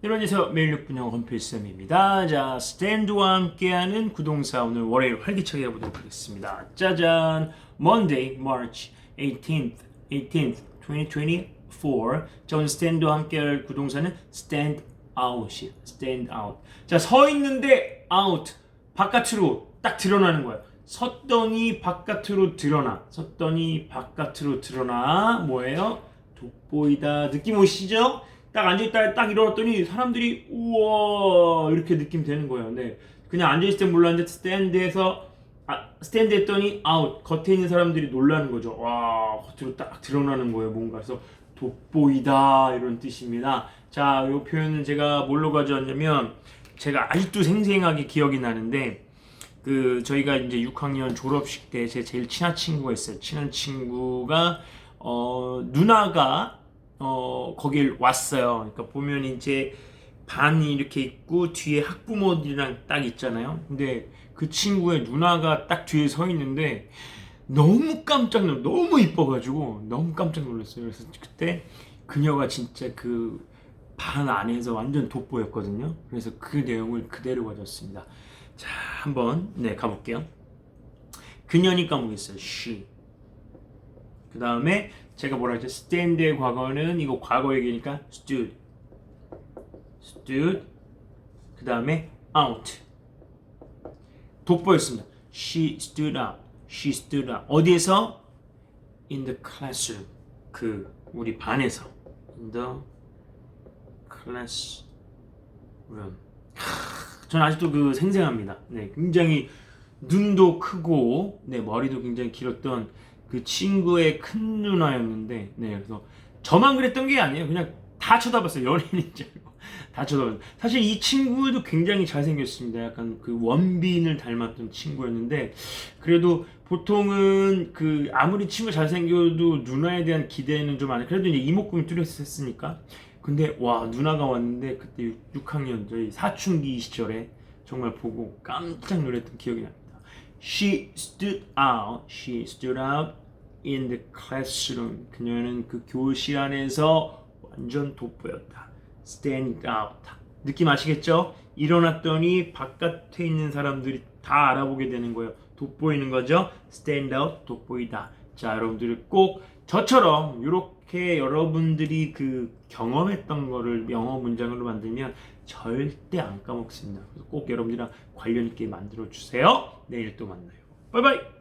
이런에서 매일 6분 영어 건필쌤입니다. 자, 스탠드와 함께하는 구동사 오늘 월요일 활기차게 해보도록 하겠습니다. 짜잔! Monday, March 18th, 18th, 2024. 자, 오늘 스탠드와 함께할 구동사는 stand out이 stand out. 자, 서 있는데 out. 바깥으로 딱 드러나는 거예요. 섰더니 바깥으로 드러나. 섰더니 바깥으로 드러나. 뭐예요? 돋보이다. 느낌 오시죠? 딱 앉아있다 딱 일어났더니 사람들이 우와 이렇게 느낌 되는 거예요. 네. 그냥 앉아있을 땐 몰랐는데 스탠드에서 아, 스탠드 했더니 아웃 겉에 있는 사람들이 놀라는 거죠. 와 겉으로 딱 드러나는 거예요. 뭔가 그래서 돋보이다 이런 뜻입니다. 자, 이 표현은 제가 뭘로 가져왔냐면 제가 아직도 생생하게 기억이 나는데 그 저희가 이제 6학년 졸업식 때 제 제일 친한 친구가 있어요. 친한 친구가 어 누나가 어 거길 왔어요. 그러니까 보면 이제 반이 이렇게 있고 뒤에 학부모들이랑 딱 있잖아요. 근데 그 친구의 누나가 딱 뒤에 서 있는데 너무 깜짝 놀, 너무 이뻐가지고 너무 깜짝 놀랐어요. 그래서 그때 그녀가 진짜 그 반 안에서 완전 돋보였거든요. 그래서 그 내용을 그대로 가졌습니다. 자, 한번 네 가볼게요. 그녀니까 뭐겠어요? she. 그 다음에 제가 뭐라 했죠? stand의 과거는 이거 과거 얘기니까 stood. stood. 그 다음에 out. 돋보였습니다. She stood out. She stood out. 어디에서? In the classroom. 그 우리 반에서. In the classroom. 하, 저는 아직도 그 생생합니다. 네, 굉장히 눈도 크고, 네, 머리도 굉장히 길었던 그 친구의 큰 누나였는데, 네, 그래서 저만 그랬던 게 아니에요. 그냥 다 쳐다봤어요. 연예인인 줄 알고. 다 쳐다봤어요. 사실 이 친구도 굉장히 잘생겼습니다. 약간 그 원빈을 닮았던 친구였는데, 그래도 보통은 그 아무리 친구 잘생겨도 누나에 대한 기대는 좀 안 해. 그래도 이제 이목구비 뚜렷했으니까. 근데 와 누나가 왔는데 그때 6 학년 저희 사춘기 시절에 정말 보고 깜짝 놀랐던 기억이 납니다. She stood out. She stood out in the classroom. 그녀는 그 교실 안에서 완전 돋보였다. Stand out. 느낌 아시겠죠? 일어났더니 바깥에 있는 사람들이 다 알아보게 되는 거예요. 돋보이는 거죠? Stand out, 돋보이다. 자, 여러분들이 꼭 저처럼 이렇게 여러분들이 그 경험했던 거를 영어 문장으로 만들면 절대 안 까먹습니다. 그래서 꼭 여러분들이랑 관련 있게 만들어 주세요. 내일 또 만나요. 바이바이.